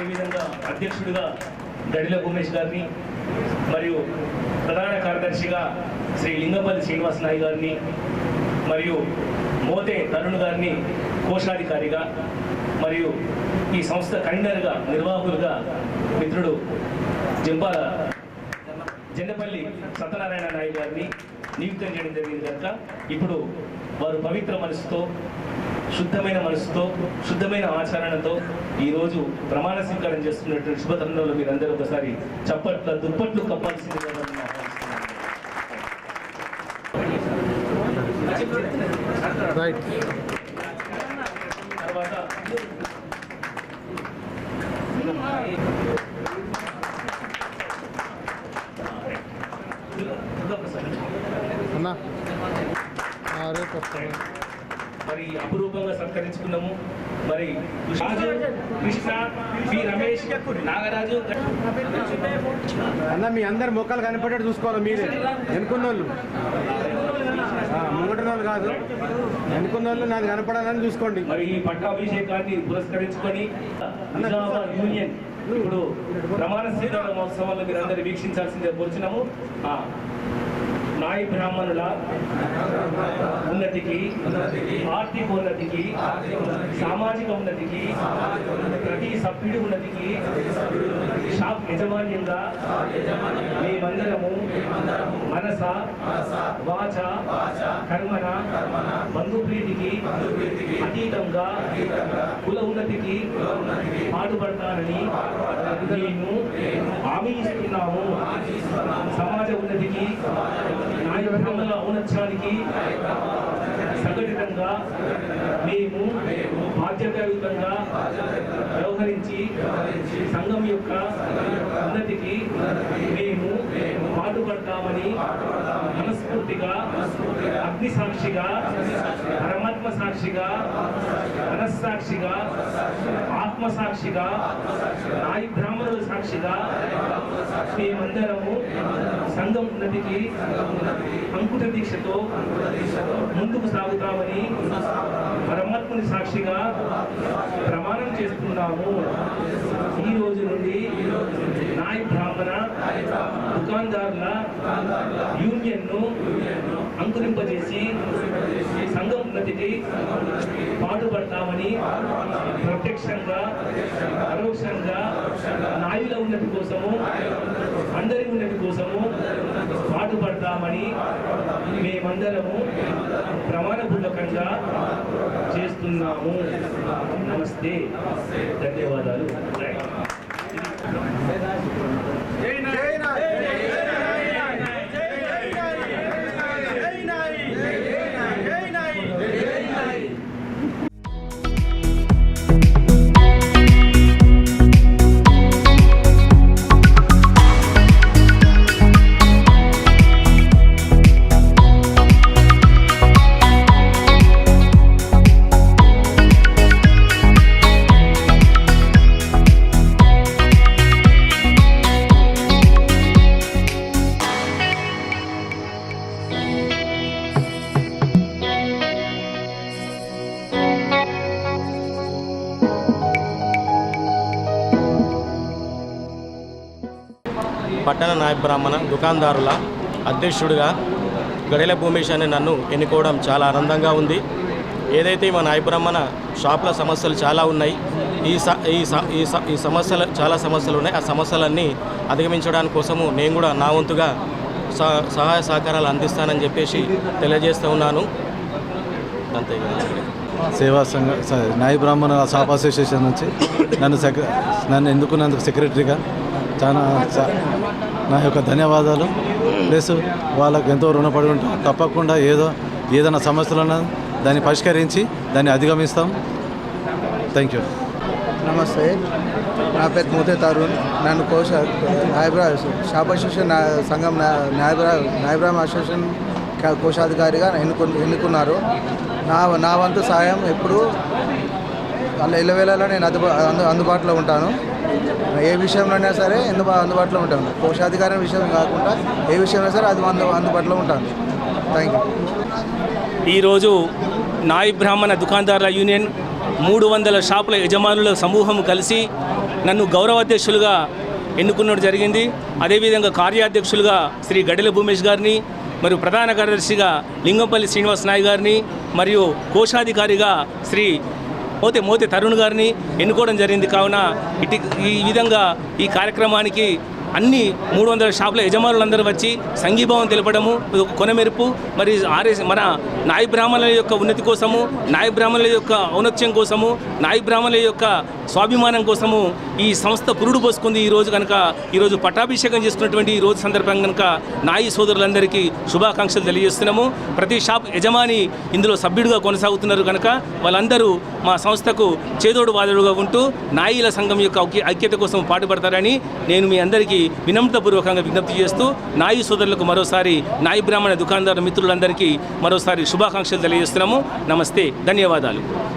అదేవిధంగా అధ్యక్షుడిగా దడిల ఉమేష్ గారిని మరియు ప్రధాన కార్యదర్శిగా శ్రీ లింగపల్లి శ్రీనివాస నాయక్ గారిని మరియు మోతే తరుణ్ గారిని కోశాధికారిగా మరియు ఈ సంస్థ కన్వీనర్గా నిర్వాహకులుగా మిత్రుడు జంపాల జెండపల్లి సత్యనారాయణ నాయుడు గారిని నియుక్తం చేయడం జరిగింది కనుక ఇప్పుడు వారు పవిత్ర మనసుతో శుద్ధమైన మనసుతో శుద్ధమైన ఆచరణతో ఈరోజు ప్రమాణ స్వీకారం చేస్తున్నటువంటి శుభతరుణంలో మీరందరూ ఒకసారి చప్పట్ల దుప్పట్లు కప్పాల్సిందిగా తర్వాత అన్నా. రేపు వస్తాను. మరి అపురూపంగా సత్కరించుకున్నాము. మరి రాజు కృష్ణ పి రమేష్ నాగరాజు. అన్న మీ అందరు మొక్కలు కనపడేట్టు చూసుకోవాలి మీరే. వెనుకున్న వాళ్ళు ముంగట వాళ్ళు కాదు. వెనుకున్న వాళ్ళు నాది కనపడాలని చూసుకోండి. మరి ఈ పట్టాభిషేకాన్ని పురస్కరించుకొని యూనియన్ ఇప్పుడు ప్రమాణ స్వీకార మహోత్సవాల్లో మీరు అందరూ వీక్షించాల్సిందే కోరుచున్నాము. నాయి బ్రాహ్మణుల ఉన్నతికి ఆర్థిక ఉన్నతికి సామాజిక ఉన్నతికి ప్రతి సభ్యుడి ఉన్నతికి షాప్ యజమాన్యంగా మేమందరము మనస వాచ కర్మన బంధుప్రీతికి అతీతంగా కుల ఉన్నతికి పాటుపడతానని నేను హామీ ఇస్తున్నాము. సమాజ ఉన్నతికి నాయకత్వంలో ఔన్నత్యానికి సంఘటితంగా మేము బాధ్యతాయుతంగా వ్యవహరించి సంఘం యొక్క ఉన్నతికి మేము పాటుపడతామని మనస్ఫూర్తిగా అగ్నిసాక్షిగా ఆత్మసాక్షిగా సాక్షిగా మనస్సాక్షిగా ఆత్మ సాక్షిగా నాయి బ్రాహ్మణుల సాక్షిగా మేమందరము సంఘం ఉన్నతికి అంకుట దీక్షతో ముందుకు సాగుతామని పరమాత్ముని సాక్షిగా ప్రమాణం చేస్తున్నాము. ఈ రోజు నుండి నాయ బ్రాహ్మణ దుకాణదారుల యూనియన్ను అంకురింపజేసి నుండి పాటుపడతామని ప్రత్యక్షంగా పరోక్షంగా నాయుల ఉన్నతి కోసము అందరి ఉన్నతి కోసము పాటుపడతామని మేమందరము ప్రమాణపూర్వకంగా చేస్తున్నాము. నమస్తే. ధన్యవాదాలు. పట్టణ నాయ బ్రాహ్మణ దుకాందారుల అధ్యక్షుడిగా గడిల భూమేష్ అనే నన్ను ఎన్నుకోవడం చాలా ఆనందంగా ఉంది. ఏదైతే మా నాయ బ్రాహ్మణ సమస్యలు చాలా ఉన్నాయి ఈ స ఈ స ఈ స ఈ సమస్యలు చాలా సమస్యలు ఉన్నాయి. ఆ సమస్యలన్నీ అధిగమించడానికి కోసము నేను కూడా నా వంతుగా సహ- సహాయ సహకారాలు అందిస్తానని చెప్పేసి తెలియజేస్తూ ఉన్నాను. అంతే సేవా సంఘ నాయ బ్రాహ్మణ షాప్ అసోసియేషన్ నుంచి నన్ను సెక నన్ను ఎందుకున్నందుకు సెక్రటరీగా చాలా నా యొక్క ధన్యవాదాలు. ప్లస్ వాళ్ళకు ఎంతో రుణపడి ఉంటాం. తప్పకుండా ఏదో ఏదైనా సమస్యలున్నా దాన్ని పరిష్కరించి దాన్ని అధిగమిస్తాం. Thank you. నమస్తే. నా పేరు మూతే తరుణ్. నన్ను కోశ నాయబ్రా షాప్ అసోసియేషన్ సంఘం నాయబ్రా న్యాయబ్రా అసోసియేషన్ కోశాధికారిగా ఎన్నుకు ఎన్నుకున్నారు. నా నా వంతు సాయం ఎప్పుడు వాళ్ళ ఇళ్ళవేళలో నేను అందు అందుబాటులో ఉంటాను. ఏ విషయంలోనే సరే ఎందు అందుబాటులో ఉంటాను? కోశాధికారం విషయం కాకుండా ఏ విషయంలో సరే అది అందు అందుబాటులో ఉంటాను. థ్యాంక్ యూ ఈరోజు నాయి బ్రాహ్మణ దుకాణదారుల యూనియన్ మూడు వందల షాపుల యజమానుల సమూహం కలిసి నన్ను గౌరవాధ్యక్షులుగా ఎన్నుకున్నట్టు జరిగింది. అదేవిధంగా కార్యాధ్యక్షులుగా శ్రీ గడిల భూమేష్ గారిని మరియు ప్రధాన కార్యదర్శిగా లింగంపల్లి శ్రీనివాస్ నాయ్ గారిని మరియు కోశాధికారిగా శ్రీ పోతే మోతే తరుణ్ గారిని ఎన్నుకోవడం జరిగింది. కావున ఇటు ఈ విధంగా ఈ కార్యక్రమానికి అన్ని మూడు వందల షాపుల యజమానులందరూ వచ్చి సంఘీభావం తెలపడము. ఇది ఒక కొనమెరుపు. మరి ఆర్ఎస్ మన నాయ బ్రాహ్మణుల యొక్క ఉన్నతి కోసము నాయ బ్రాహ్మణుల యొక్క ఔన్నత్యం కోసము నాయ బ్రాహ్మణుల యొక్క స్వాభిమానం కోసము ఈ సంస్థ పురుడు పోసుకుంది. ఈ రోజు కనుక ఈరోజు పట్టాభిషేకం చేసుకున్నటువంటి ఈ రోజు సందర్భంగా కనుక నాయి సోదరులందరికీ శుభాకాంక్షలు తెలియజేస్తున్నాము. ప్రతి షాప్ యజమాని ఇందులో సభ్యుడిగా కొనసాగుతున్నారు కనుక వాళ్ళందరూ మా సంస్థకు చేదోడు వాదోడుగా ఉంటూ నాయిల సంఘం యొక్క ఐక్యత కోసం పాటుపడతారని నేను మీ అందరికీ వినమ్రతపూర్వకంగా విజ్ఞప్తి చేస్తూ నాయి సోదరులకు మరోసారి నాయి బ్రాహ్మణ దుకాణదారు మిత్రులందరికీ మరోసారి శుభాకాంక్షలు తెలియజేస్తున్నాము. నమస్తే. ధన్యవాదాలు.